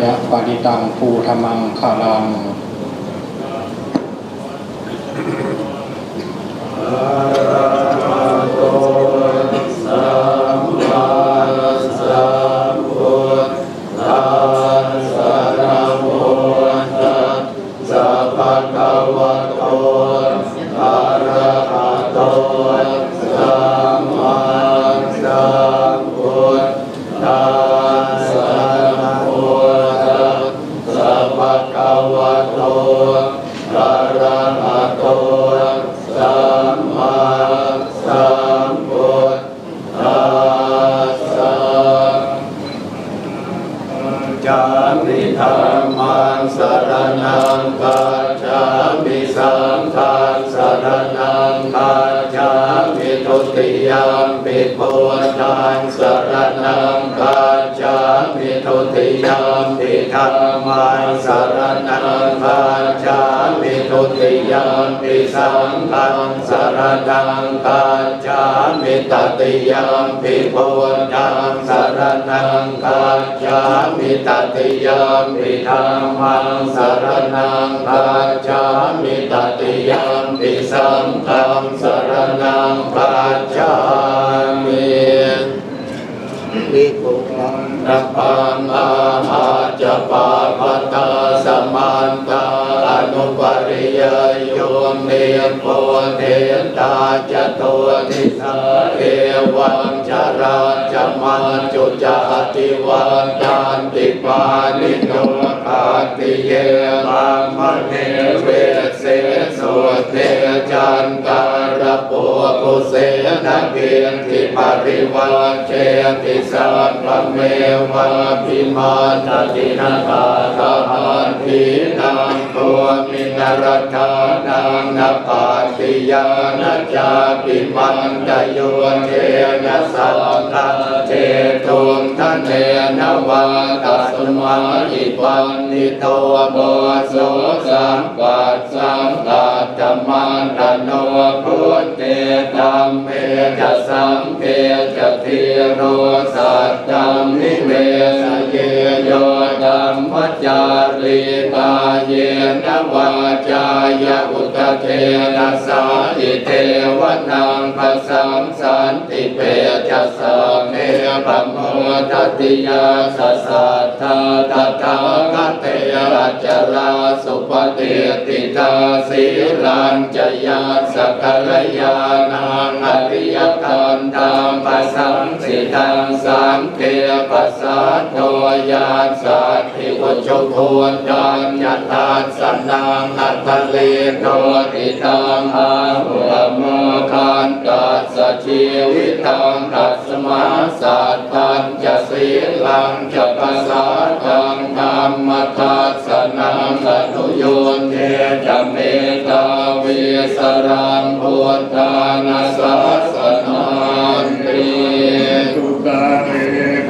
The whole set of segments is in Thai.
ายะปฏิตังภูธรรมังคาลังอ งกัจจามิสังฆังสรนังกัจจามิทุติยมปิพุทธังสรนังกัจจามิทุติยมปิธรรมังสรนังกัจจามิทุติยมปิสังฆังสรนังกัจจามิตติยมปิพุทธังส งกัจจามิตติยมปิธรรมังสรนังกัจจามิตติยมปิสังฆังสรนังกัจจามิวิปุลังนับปังอาหาจะปาปตาสมันตาอนุ ปริยโยมเมโพเทตาจตัวนิสาเอวังจาราจมาจุจาติวันตานติปานิโนคาติเยมังมะเนเวเสสุเทจันตา ปกุเสนะเกียนติปริวังเชติสัพพเมวะพิมาตตินาคาทานทีนังตัวมินรธานังนปาติยานาจาปิมันตโยเทนะสังฆ เจตุมทะเนนวาตัสมาอิปันนิโตโบโสสัมปัสสังฆาตมันตโนพุทเตตัมเมจะสังเกจะเทโรสัตตัมนิเวสเยโยตัมมัจจาริกาเยนวาจายะอุตเทนะสาอิเทวนังปสัมสันติเปจะสะ เมโมทัตติยาสัสัทธาตถาคเตยระจราสุปฏิติตาสีรัญจยาสักลยานังอริยกันตามปะสังสิทังสังเกปัสสะโทยานสัตถิวุจุโคนจันยตาสันนังอัตตเลโนติตังอาหุโมคันตัสสะชีวิตังตัสมาสัตตัญจะ สีลังจะปัสสะตังธรรมทัสนังอนุโยนเทจเมตาวิสรังพุทธานาสัสสนันติทุกาเร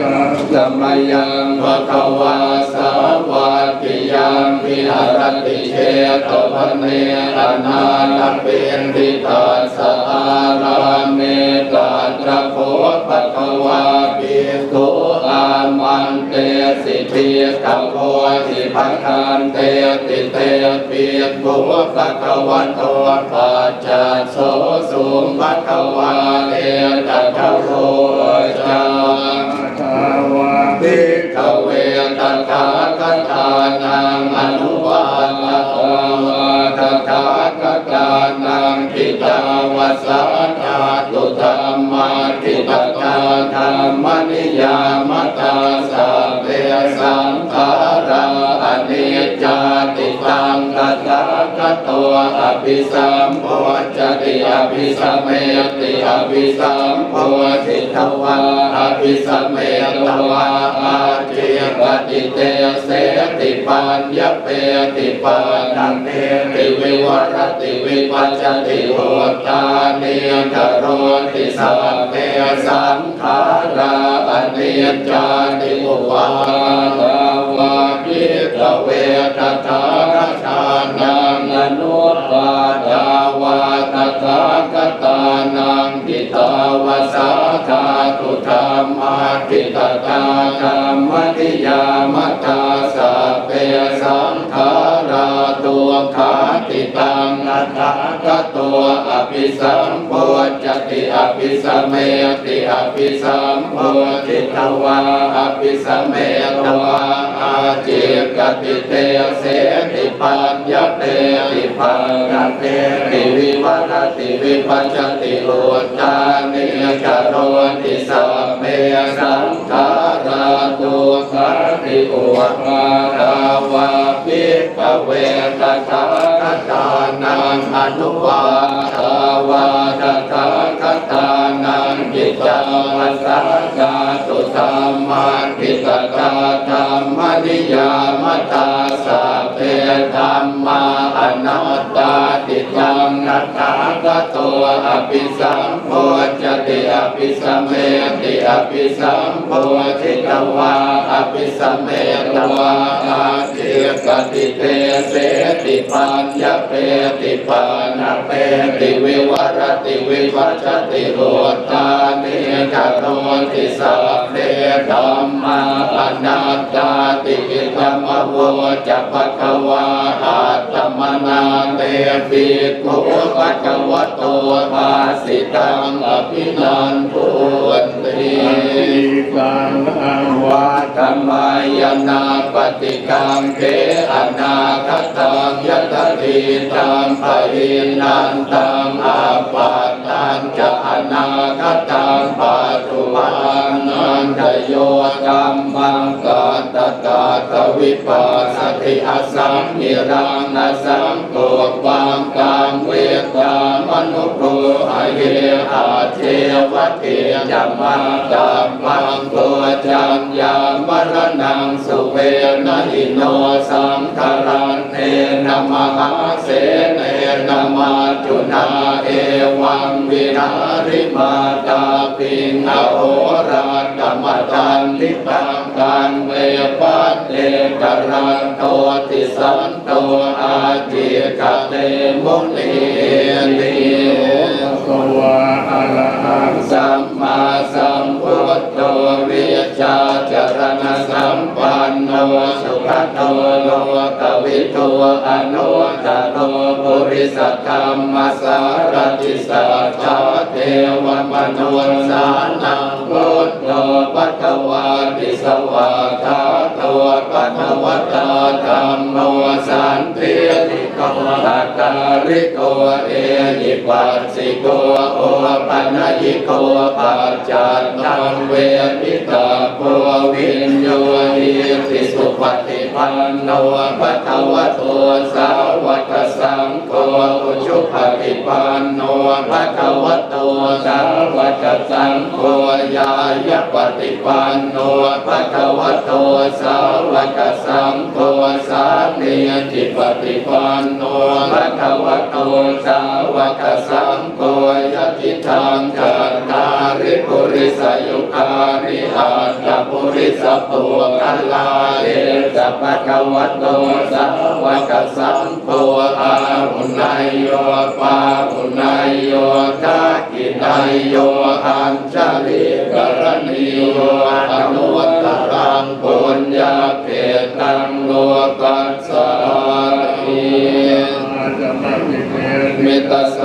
กาธรรมยังภะคะวาสาวาติยังวิหารติเชตพเนอนาลเป็นติตาสอาราเมตาตระ สิทธิกัมโพธิภังคันเตติเตปิโกภะคะวันโตปัจจัสโสสุภะคะวาเอตตะโรจังทาวาภิกขเวตถาคตานังอนุวาทาวาตถาคตานังทิตาวัสาธาตุธรรมาทิตตาธรรมนิยาม อภิสัมโพจติอภิสัมเมติอภิสัมโพธิทวาอภิสัมเมตวาอาเจปฏิเตเสติปัญญเปติปัญญังเนติวิวรติวิปัจจติโหตาเนทโรติสัพเพสังขาราอเนจจาติอุปาทาวาพิกเวตถา อภิสัมโพจติอภิสัมเมติอภิสัมโพธิตวาอภิสัมเมตวาอาเจกติเตเสติปัญญเตติปัญญเตติวิวัตติวิปัจจติโลจานิจโรติสัมเมสังขารา ตุสัติโอวาทาวาปิกเวตถาคตานังอนุวาทาวาตถาคตานังจิตตังสังกาตุธรรมาทิตตาธรรมนิยามตาสัพเพธรรมา ตัวอภิสัมโพจติอภิสัมเมติอภิสัมโพธิตวาอภิสัมเมตวาอาเจกติเตเสติปัญญาเปติปานาเปติวิวรติวิวัจติโรตานิจโรติสัพเพธรรมาอนัตตาติธรรมโวจัปะคะวาอาตมนาเตปิโกภะคะวะโตภาสิตังอภินันทุนติอิกังอังวาธรรมายนาปฏิกังเทอนาคตังยัตติตังปรินันตังอาปาตังจะอนาคตังปัจจุบันนันทโยกัมมังกาตกาตวิปัสสติอสัมมิรังนสังโกวังกังเวตามนุโรหะเยอาเทวเทยัมมาตัมมังโกจัญญามรณังสุเวนะอิโนสังคารันเทนมหาเสเน นมาจุนาเอวังวินาริมาตาปิงอโหราธรรมตันติตังกันเวปัสเตกรันโทติสันโตอาจิกเตมุนี ริสธรรมสารติสัจจเทวมนุสานังพุทโธปัทวาติสวาคาตัวปัทวตาธรรมโมสันติติโกตัการิโกเอหิปัสสิโกโอปัญญิโกปัจจันตังเวทิตาโพวินโย ปฏิปันโนภะคะวะโตสาวกสังโฆอุชุปฏิปันโนภะคะวะโตสาวกสังโฆยายปฏิปันโนภะคะวะโตสาวกสังโฆสามีจิปฏิปันโนภะคะวะโตสาวกสังโฆยติทางกันตาริปุริสยุคาริอาต ปุริสปุกัลลาเอสัพพะคะวะโตสาวกสังโฆอาหุนายโยปาหุนายโยทักขินายโยอัญชลิกรณีโยอนุวัตรังปุญญาเพตังโลกัสสาริอาจจะมาปิเมมิตส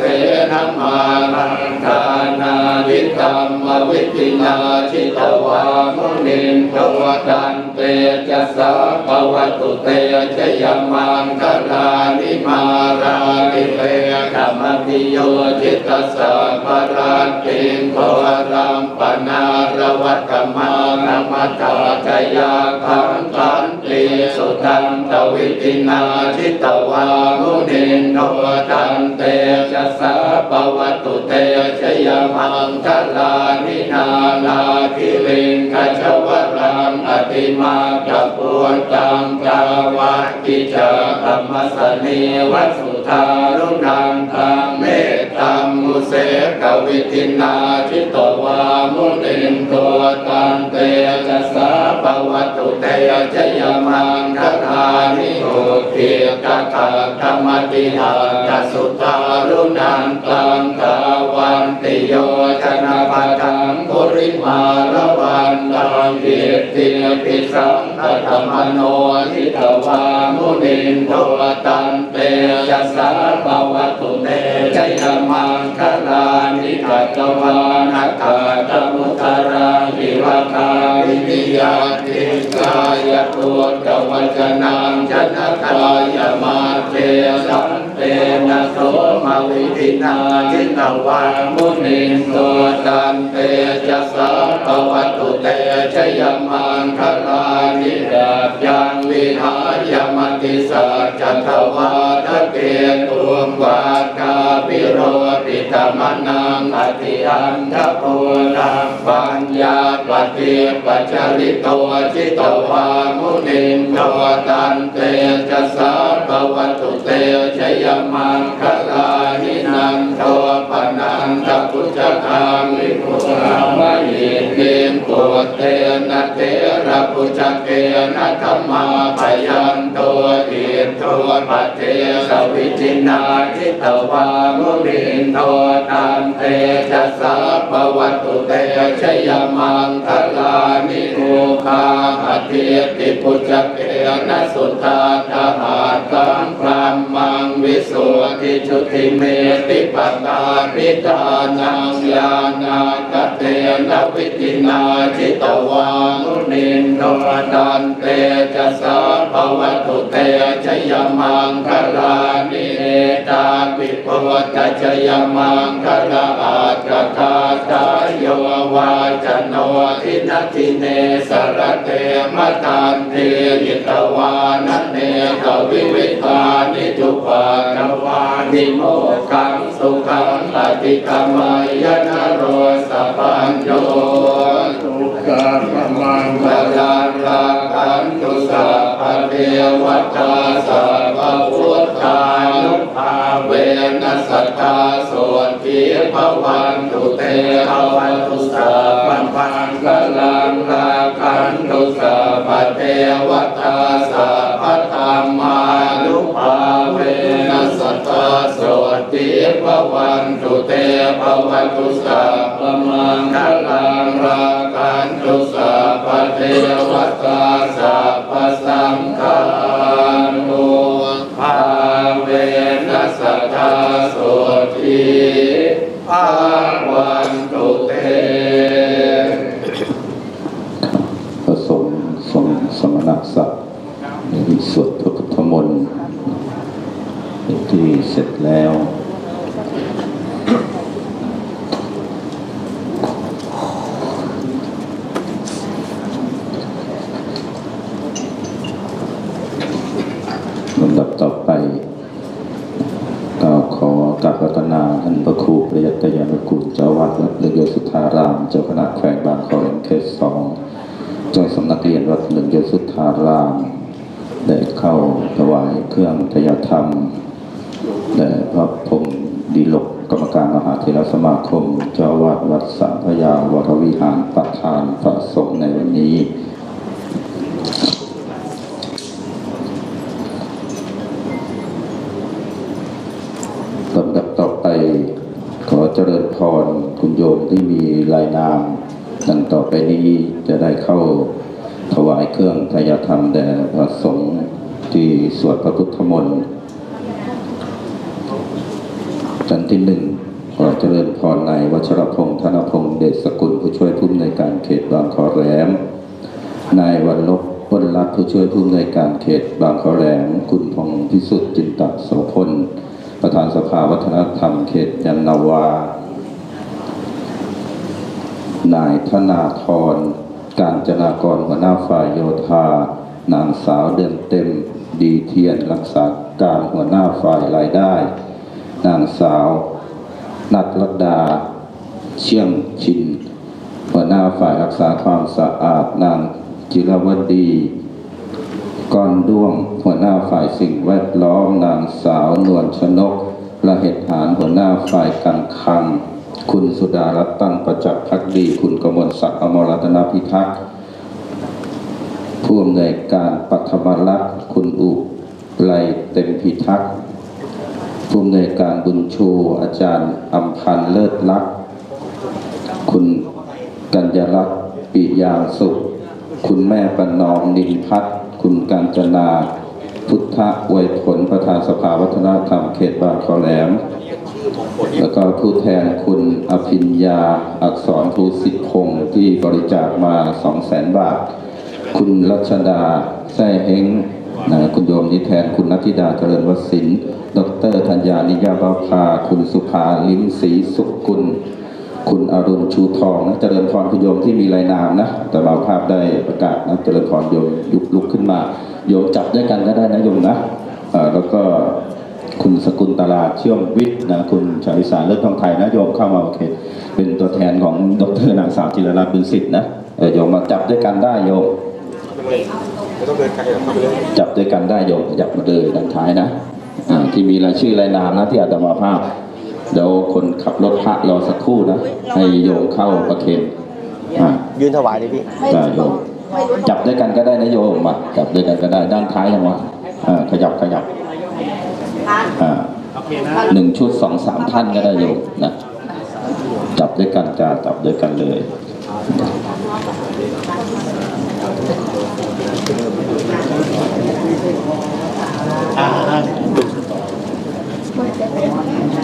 เสนมานังทานาวิธรรมวิจินาชิตวามุนินทวตัน ตจะสาภวตุเตชยมังคลานิมารานิเตกรรมพิโยจิตสัพราติงโครัมปนารวัตกมานมัตตากยาคังคันติสุตันตวิตินาชิตวามุนินโนตันเตจะสาปวัตุเตชยมังคลานินานาคิลิงขจวรังอ ติมาตะปุตังกาวากิจาธรรมสเนวัสุทารุนังตังเมตตังมุเสกวิตินาชิตวามุนินโตตันเตจะสาปวัตุเตชยมังคลานิโอเกียกะขะธรรมติหาตสุทารุนันตังกาวันติโยชนะปะทัง ริมาระวันตังเอติปิสังฆธรรมโนทิตวามุนินโทตันเตจัสสะภวตุเตจยมังคลานิกัตวานักขาตมุตระหิวคาวินิยาติกายตัวกวัจนังจนะกายา วิปินาจิตวามุนินโตตันเตจัสสะวัตุเตชยมังคลานิดายังวิหายมติสัจจัตวา ทะเกตุมวาคาปิโรติธรรมนังอธิอันทโพนังปัญญาปฏิปัจจริโตจิตวามุนินโทตันเตจัสสะภวตุเตชยมังคลานินันโทปนันตพุทธคามิพุทธามหิเกมโกเตนะเทระพุทธเกนะธรรมาปยันโตอินโทปเทสวิจินาทิตวามุรินโทตันเตจัสสะภวตุเตชยมังคลานิโกคาอธิติปุจเกนะสุทธาทหาตังพรามมัง สุทธิชุติเมติปตาปิตานังยานากเตนะวิตินาจิตวามุนินโทตันเตจัสสะภวตุเตชยมังคลานิเอตาปิโพตชยมังคลาอาตคาตาโยวาจโนทินัติเนสรเตมตันเทยิตวานเนกวิวิธานิทุปานวานิโมขังสุขังปฏิกรรมยนโรสปัญโยทุกขมังพลังรักขันตุสัพเทวตาสัพพุทธานุภาเวนัสตาส่วนทีพวันตุเตภวันตุสัพพังพังพลังรักขันตุสัพเทวตาสัพพธรรมานุภา ทีพวันตุเตภวันตุสัพพมังคลังรักขันตุสัพพเทวตาสัพพสังฆานุภาเวนัสตตาส่วนทีภาวันตุเตผสมสมสมณศักดิ์ในสวดพระพุทธมนต์ที่เสร็จแล้ว ลำดับต่อไปก็ขอกราบรัตนาท่านพระครูประยัตยานุกูลเจ้าวัดวัดเลือโยสุธาราม เจ้าคณะแขวงบางขอเอ็มเคสสองเจ้าสำนักเรียนวัดเลือโยสุธาราม ได้เข้าถวายเครื่องทยธรรมแด่พระพรหมดีลกกรรมการมหาเถรสมาคม เจ้าอาวาดวัดสังพยาวรวิหารประธานพระสงฆ์ในวันนี้ ลำดับต่อไปข อเจริญพรคุณโยมที่มีรายนามดังต่อไปนี้จะได้เข้าถวายเครื่องทายธรรมแด่พระสงฆ์ที่สวดพระพุทธมนต์จันที่หนึ่งขอเจริญพรนายวัชรพงษ์ธนพงษ์เดชสกุลผู้ช่วยผู้อำนวยการเขตบางขอแหลมนายวันลบพ้นรัตน์ผู้ช่วยผู้อำนวยการเขตบางขอแหลมคุณพงษ์พิสุทธิ์จินตโสพลประธานสภาวัฒนธรรมเขตยันนาวา นายธนาธร การจนากรหัวหน้าฝ่ายโยธา นางสาวเดือนเต็ม ดีเทียนรักษาการหัวหน้าฝ่ายรายได้ นางสาว นัทรดา เชี่ยงชิน หัวหน้าฝ่ายรักษาความสะอาด นางจิรวดีก้อนด้วง หัวหน้าฝ่ายสิ่งแวดล้อม นางสาวนวลชนก ละเหตุหารหัวหน้าฝ่ายการคลัง คุณสุดารัตน์ตั้งประจักษ์พักดี คุณกมลศักดิ์อมรัตนพิทักษ์ผู้อำนวยการปัทมรักษ์คุณอุไลเต็มพิทักษ์ผู้อำนวยการบุญชู อาจารย์อัมพันธ์เลิศลักษ์คุณกัญญาลักษ์ปิยาสุข คุณแม่ประนอมนินพัฒน์คุณกัญจนา พุทธอวยผลประธานสภาวัฒนธรรมเขตบางขอแหลม แล้วก็ผู้แทนคุณอภิญญา อักษรภูสิทธิ์พงศ์ที่บริจาคมา 200,000บาท คุณรัชดาแซ่เฮงนะคุณโยมนิแทน คุณนัทธิดาเจริญวสินดรธัญญานิยาบาภา คุณสุภาลิ้มศรีสุกุล คุณอรุณชูทองนะเจริญพรคุณโยมที่มีรายนามนะ แต่บาภาพได้ประกาศนะเจริญพรโยมยุบลุกขึ้นมา โยมจับด้วยกันก็ได้นะโยมนะแล้วก็ คุณสกุลตลาดเชื่อมวิทย์นะคุณชาลิสารเลิศทองไทยนะโยมเข้ามาโอเค เป็นตัวแทนของดรนางสาวจิรรัตน์บุญสิทธิ์นะเออโยมมาจับด้วยกันได้โยมจับด้วยกันได้โยมจับมาเลยด้านท้ายนะอ่าที่มีรายชื่อรายนามนะที่อาตมาภาพเดี๋ยวคนขับรถพระรอสักครู่นะให้โยมเข้าประเคนอ่ายืนถวายเลยพี่ได้โยมจับด้วยกันก็ได้นะโยมมาจับด้วยกันก็ได้ด้านท้ายยังวะอ่าขยับขยับ อ่าหนึ่งชุดสองสามท่านก็ได้โยมนะจับด้วยกันจะจับด้วยกันเลย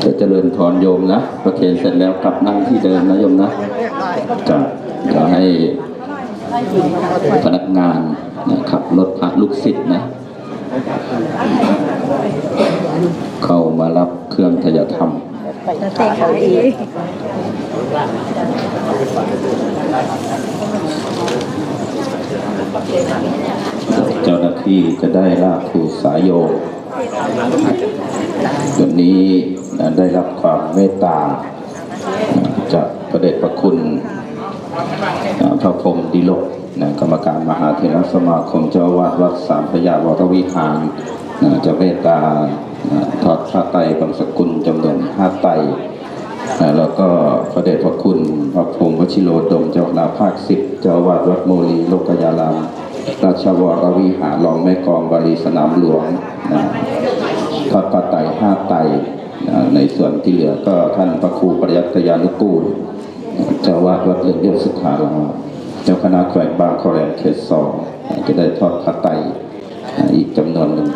จะเจริญพรโยมนะประเคนเสร็จแล้วกลับนั่งที่เดิมนะโยมนะจะจะให้พนักงานนะขับรถพระลูกศิษย์นะ เข้ามารับเครื่องทยธรรมเจ้าหน้าที่จะได้ลากถูสายโยวันนี้ได้รับความเมตตา จากพระเดชพระคุณพระพรมดิโลก นะกรรมการมหาเถรสมาคมเจ้าวาดวัดสามพระยาวรวิหารนะจะเมตตานะทอดพระไตรบางสกุลจำนวนห้าไตรนะแล้วก็พระเดชพระคุณพระพรหมวชิโรดมเจ้าคณะภาคสิบเจ้าวาดวัดโมลีโลกยารามราชวรวิหารรองแม่กองบาลีสนามหลวงนะทอดปลาไตห้าไตนะในส่วนที่เหลือก็ท่านพระครูปริยัตยานุกูลเจ้าวาดวัดเรืองยศสุขารา เจ้าคณะแขวงบางขอแรมเขตสองจะได้ทอดพระไตรอีกจำนวนหนึ่ง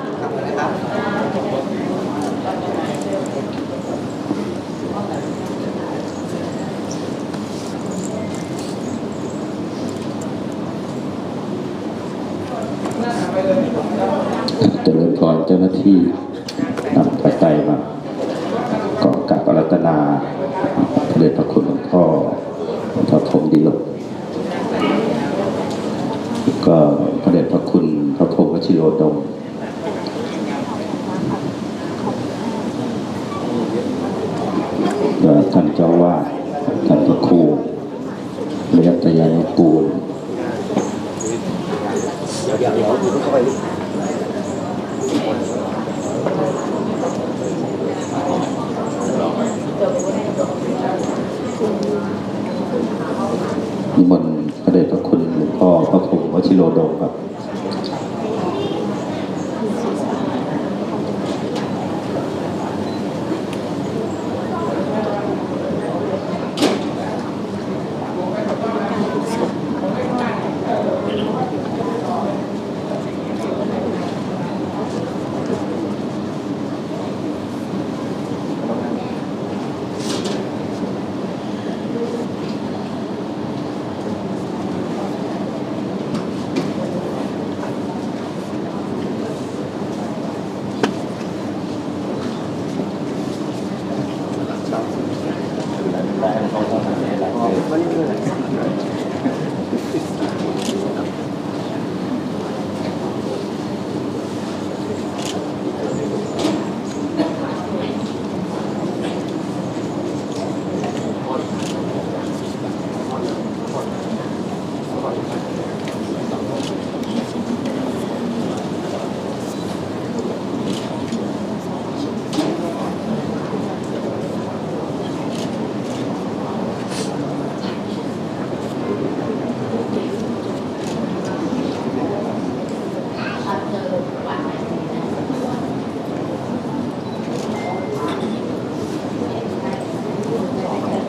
เจริญพรเจ้าหน้าที่นำพระไตรมาก่อนกราบอารัตนาพระเดชพระคุณหลวงพ่อพระพรหมดิโลกก็พระเดชพระคุณพระพรหมวชิโรดม และท่านเจ้าวาดท่านพระครูเรียตยานุกูล นิมนต์พระเดชพระคุณหลวงพ่อ พระครูวชิโรดมครับ 何もない。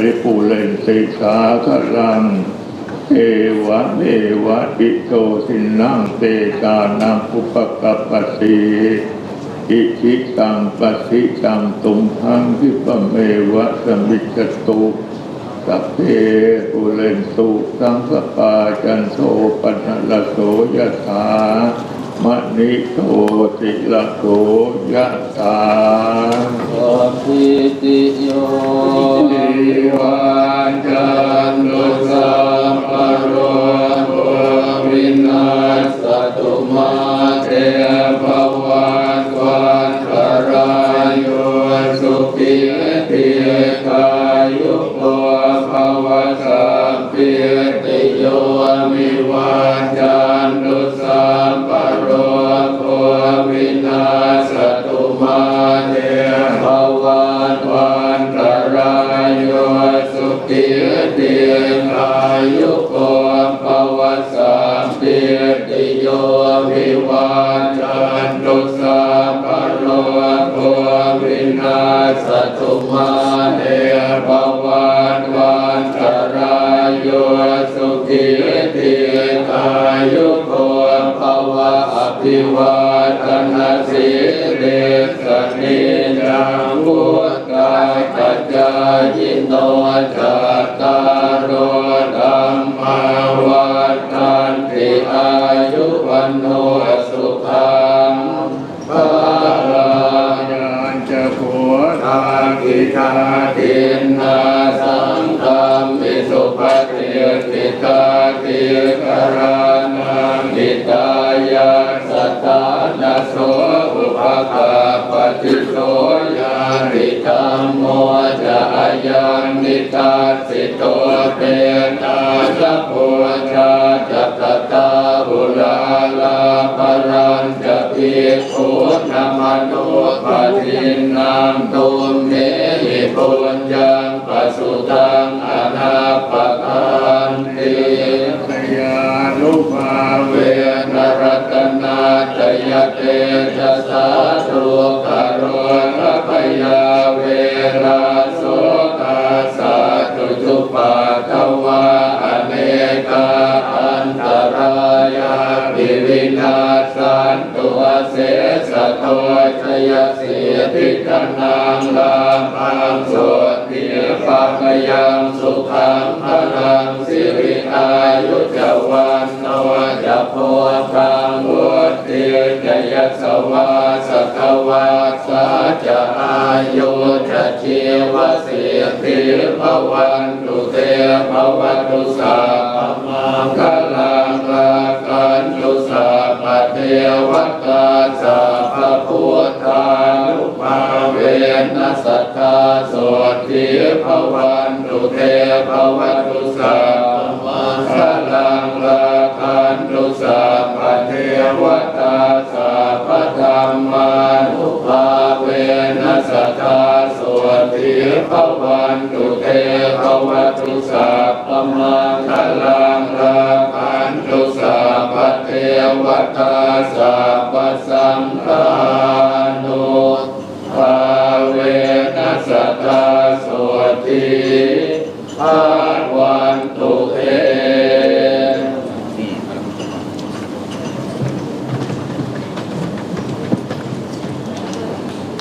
ริปุเรนติสาคลัง เอวะเอวะอิโตสินังเตกานังอุปกัปปติอิชิตังปัสสิตังตุมหังคิปเมวะสมิจตุสัพเพปุเรนตุสังสปาจันโทปนละโสยถา มณิโตติละโกยะตาสัพพิติโยติวันจันตุสัมปโร ภิวาทนาสิริสนิจังพุทธาปัจจายโนจัตตารโอธัมมาวันตันติอายุวันโนสุขังภาลังญาณจะผัวทากิทาทินนาสังฆามิสุปฏิกิตาติกรา ปฏิโสยาริธรรมโมจะอายังนิตาสิโตเปตาสัพพุชาจัตตาบุลาลาภรันจะพิคุนามโนุปทินนามตุมเมหิปุญญังปสุตา ติกนังลาพังโสติปักยังสุขังพลังสิริอายุจวันโนจะโพธังวุติจยสวาสกวาสาจะอายุจะชีวสิทิภวันตุเตภวันตุสาพมังคลังลากันตุสาปเทวตา ภวันตุเตภวัตุสาพมังคลังลากันตุสาปเทวตาสาพธรรมานุภาเวนัสตตาโสติภวันตุเตภวัตุสาพมังคลังลากันตุสาปเทวตา วันตุเต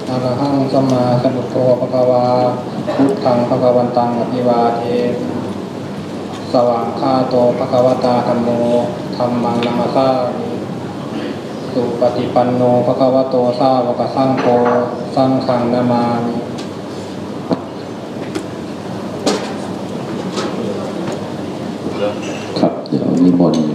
อะระหังสัมมาสัมพุทโธภะคะวาพุทธังภะคะวันตังอภิวาเทสว่างคาโตภะคะวตาธัมโมธัมมังนัมมสาสุปฏิปันโนภะคะวโตสาวกสังโฆสังฆังนามามิ ครับ เ